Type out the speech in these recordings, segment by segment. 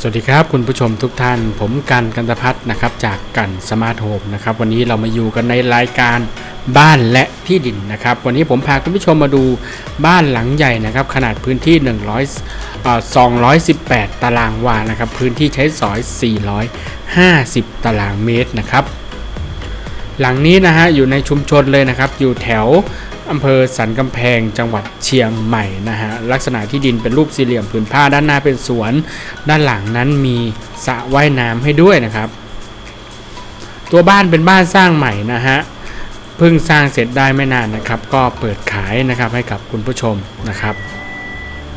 สวัสดีครับคุณผู้ชมทุกท่าน ผมกันกันตพัฒน์นะครับจากกันสมาร์ทโฮมนะครับวันนี้เรามาอยู่กันในรายการบ้านและที่ดินนะครับ วันนี้ผมพาคุณผู้ชมมาดูบ้านหลังใหญ่นะครับ ขนาดพื้นที่ 100เอ่อ218 ตารางวานะครับ พื้นที่ใช้สอย 450 ตารางเมตรนะครับ หลังนี้นะฮะอยู่ในชุมชนเลยนะครับ อยู่แถว อำเภอสันกำแพงจังหวัดเชียงใหม่นะฮะลักษณะที่ดินเป็นรูปสี่เหลี่ยมผืนผ้าด้านหน้าเป็นสวน ด้านหลังนั้นมีสระว่ายน้ำให้ด้วยนะครับ ตัวบ้านเป็นบ้านสร้างใหม่นะฮะเพิ่งสร้างเสร็จได้ไม่นานนะครับ ก็เปิดขายนะครับให้กับคุณผู้ชมนะครับ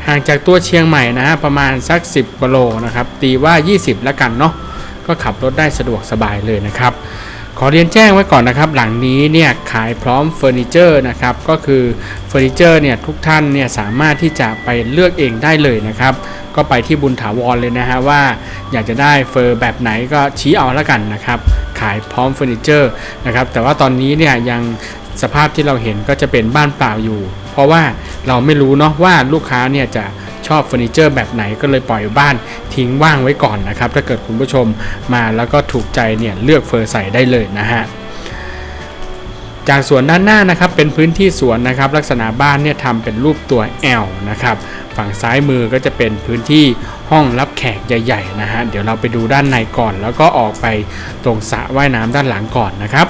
ห่างจากตัวเชียงใหม่นะฮะประมาณสัก 10กิโลนะครับตีว่า 20 แล้วกันเนาะก็ขับรถได้สะดวกสบายเลยนะครับ ขอเรียนแจ้งไว้ก่อนนะครับ หลังนี้เนี่ยขายพร้อมเฟอร์นิเจอร์นะครับก็คือเฟอร์นิเจอร์เนี่ยทุกท่านเนี่ยสามารถที่จะไปเลือกเองได้เลยนะครับก็ไปที่บุญถาวรเลยนะฮะว่า อยากจะได้เฟอร์แบบไหนก็ชี้เอาแล้วกันนะครับขายพร้อมเฟอร์นิเจอร์นะครับแต่ว่าตอนนี้เนี่ยยังสภาพที่เราเห็นก็จะเป็นบ้านเปล่าอยู่ เพราะว่าเราไม่รู้เนาะว่าลูกค้าเนี่ยจะ ชอบเฟอร์นิเจอร์แบบไหนก็เลยปล่อยบ้านทิ้งว่างไว้ก่อนนะครับ ถ้าเกิดคุณผู้ชมมาแล้วก็ถูกใจเนี่ยเลือกเฟอร์ใส่ได้เลยนะฮะจากสวนด้านหน้านะครับเป็นพื้นที่สวนนะครับ ลักษณะบ้านเนี่ยทำเป็นรูปตัว L นะครับฝั่งซ้ายมือก็จะเป็นพื้นที่ห้องรับแขกใหญ่ๆนะฮะเดี๋ยวเราไปดูด้านในก่อน แล้วก็ออกไปตรงสระว่ายน้ำด้านหลังก่อนนะครับ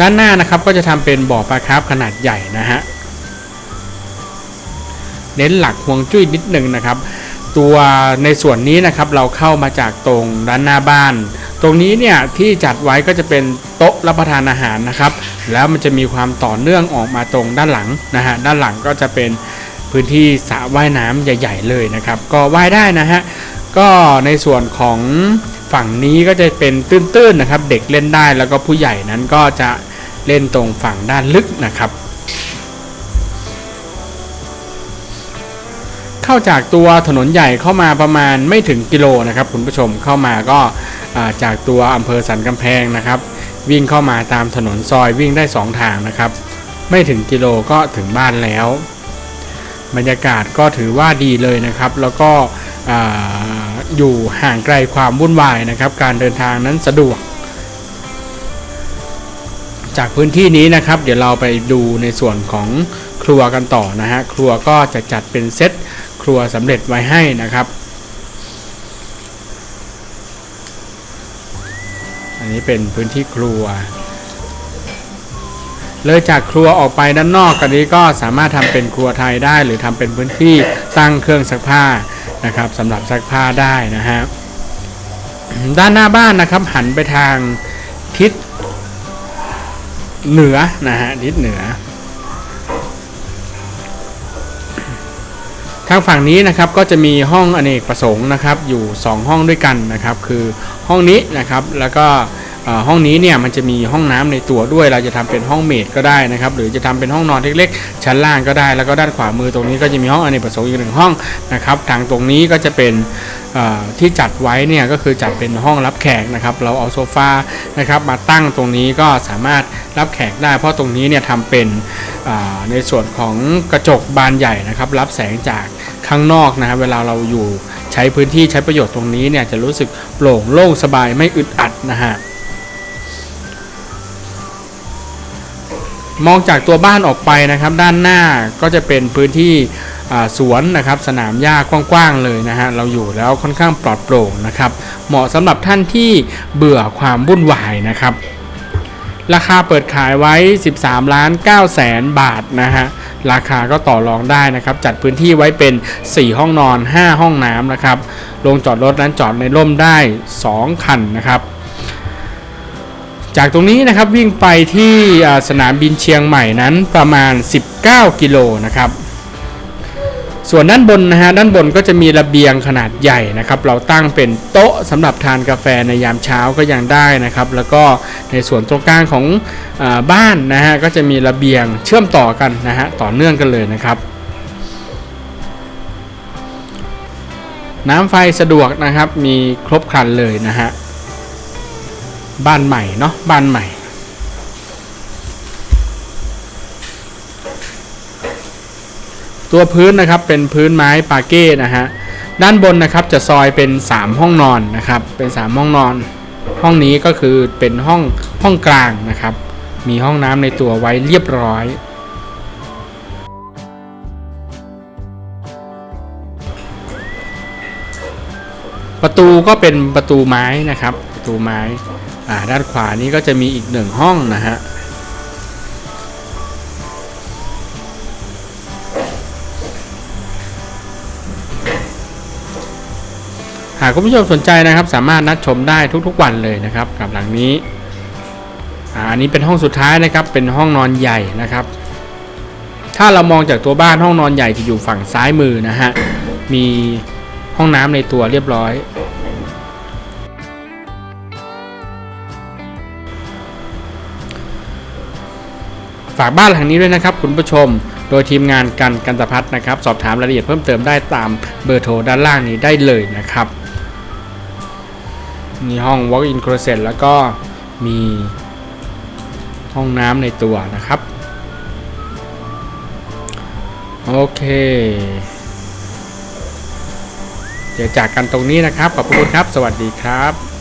ด้านหน้านะครับก็จะทำเป็นบ่อปลาคร์ฟขนาดใหญ่นะฮะ เน้นหลักห่วงจุ้ยนิดหนึ่งนะครับ ตัวในส่วนนี้นะครับเราเข้ามาจากตรงด้านหน้าบ้าน ตรงนี้เนี่ยที่จัดไว้ก็จะเป็นโต๊ะรับประทานอาหารนะครับ แล้วมันจะมีความต่อเนื่องออกมาตรงด้านหลังนะฮะด้านหลังก็จะเป็นพื้นที่สระว่ายน้ำใหญ่ ๆ เลยนะครับ ก็ว่ายได้นะฮะก็ในส่วนของฝั่งนี้ก็จะเป็นตื้นๆนะครับ เด็กเล่นได้แล้วก็ผู้ใหญ่นั้นก็จะเล่นตรงฝั่งด้านลึกนะครับ เข้าจากตัวถนนใหญ่เข้ามาประมาณไม่ถึงกิโลนะครับคุณผู้ชมเข้ามาก็าจากตัวอำเภอสันกำแพงนะครับ วิ่งเข้ามาตามถนนซอยวิ่งได้ 2 ทางนะครับ ไม่ถึงกิโลก็ถึงบ้านแล้ว บรรยากาศก็ถือว่าดีเลยนะครับ แล้วก็อ่าอยู่ห่างไกลความวุ่นวายนะครับ การเดินทางนั้นสะดวก จากพื้นที่นี้นะครับ เดี๋ยวเราไปดูในส่วนของครัวกันต่อนะฮะครัวก็จะจัดเป็นเซต ครัวสำเร็จไว้ให้นะครับ อันนี้เป็นพื้นที่ครัว เลยจากครัวออกไปด้านนอกกันนี้ก็สามารถทำเป็นครัวไทยได้ หรือทำเป็นพื้นที่ตั้งเครื่องซักผ้านะครับสำหรับซักผ้าได้นะฮะด้านหน้าบ้านนะครับหันไปทางทิศเหนือนะฮะทิศเหนือ ทางฝั่งนี้นะครับก็จะมีห้องอเนกประสงค์นะครับอยู่ 2 ห้องด้วยกันนะครับคือห้องนี้นะครับแล้วก็ห้องนี้เนี่ยมันจะมีห้องน้ำในตัวด้วย เราจะทำเป็นห้องเมดก็ได้นะครับหรือจะทำเป็นห้องนอนเล็กๆ ชั้นล่างก็ได้ แล้วก็ด้านขวามือตรงนี้ก็จะมีห้องอเนกประสงค์อีกหนึ่งห้องนะครับทางตรงนี้ก็จะเป็นที่จัดไว้เนี่ยก็คือจัดเป็นห้องรับแขกนะครับเราเอาโซฟานะครับมาตั้งตรงนี้ก็สามารถรับแขกได้ เพราะตรงนี้เนี่ยทำเป็นในส่วนของกระจกบานใหญ่นะครับรับแสงจาก ข้างนอกนะครับเวลาเราอยู่ใช้พื้นที่ใช้ประโยชน์ตรงนี้เนี่ยจะรู้สึกโปร่งโล่งสบายไม่อึดอัดนะฮะมองจากตัวบ้านออกไปนะครับ ด้านหน้าก็จะเป็นพื้นที่สวนนะครับสนามหญ้ากว้างๆเลยนะฮะเราอยู่แล้วค่อนข้างปลอดโปร่งนะครับ เหมาะสำหรับท่านที่เบื่อความวุ่นวายนะครับ ราคาเปิดขายไว้ 13 ล้าน9แสนบาทนะฮะ ราคาก็ต่อรองได้นะครับ จัดพื้นที่ไว้เป็น 4 ห้องนอน 5 ห้องน้ำนะครับลงจอดรถนั้นจอดในร่มได้ 2 คันนะครับ จากตรงนี้นะครับวิ่งไปที่สนามบินเชียงใหม่นั้นประมาณ 19 กิโลนะครับ ส่วนด้านบนนะฮะด้านบนก็จะมีระเบียงขนาดใหญ่นะครับ เราตั้งเป็นโต๊ะสำหรับทานกาแฟในยามเช้าก็ยังได้นะครับ แล้วก็ในส่วนตรงกลางของอบ้านนะฮะก็จะมีระเบียงเชื่อมต่อกันนะฮะต่อเนื่องกันเลยนะครับ น้ำไฟสะดวกนะครับมีครบครันเลยนะฮะบ้านใหม่เนาะบ้านใหม่ ตัวพื้นนะครับเป็นพื้นไม้ปาเก้นะฮะด้านบนนะครับจะซอยเป็น 3 ห้องนอนนะครับเป็น 3 ห้องนอน ห้องนี้ก็คือเป็นห้องห้องกลางนะครับ มีห้องน้ำในตัวไว้เรียบร้อยประตูก็เป็นประตูไม้นะครับ ประตูไม้อ่าด้านขวานี้ก็จะมีอีกหนึ่งห้องนะฮะากคุณผู้ชมสนใจนะครับ สามารถนัดชมได้ทุกๆวันเลยนะครับ กับหลังนี้อ่าอันนี้เป็นห้องสุดท้ายนะครับ เป็นห้องนอนใหญ่นะครับ ถ้าเรามองจากตัวบ้านห้องนอนใหญ่จะอยู่ฝั่งซ้ายมือนะฮะ มีห้องน้ำในตัวเรียบร้อย ฝากบ้านหลังนี้ด้วยนะครับ คุณผู้ชม โดยทีมงานกันกันตพัฒนะครับ สอบถามรายละเอียดเพิ่มเติมได้ตามเบอร์โทรด้านล่างนี้ได้เลยนะครับ มีห้อง walk-in closet แล้วก็มีห้องน้ำในตัวนะครับ โอเค เดี๋ยวจากกันตรงนี้นะครับ ขอบคุณครับ สวัสดีครับ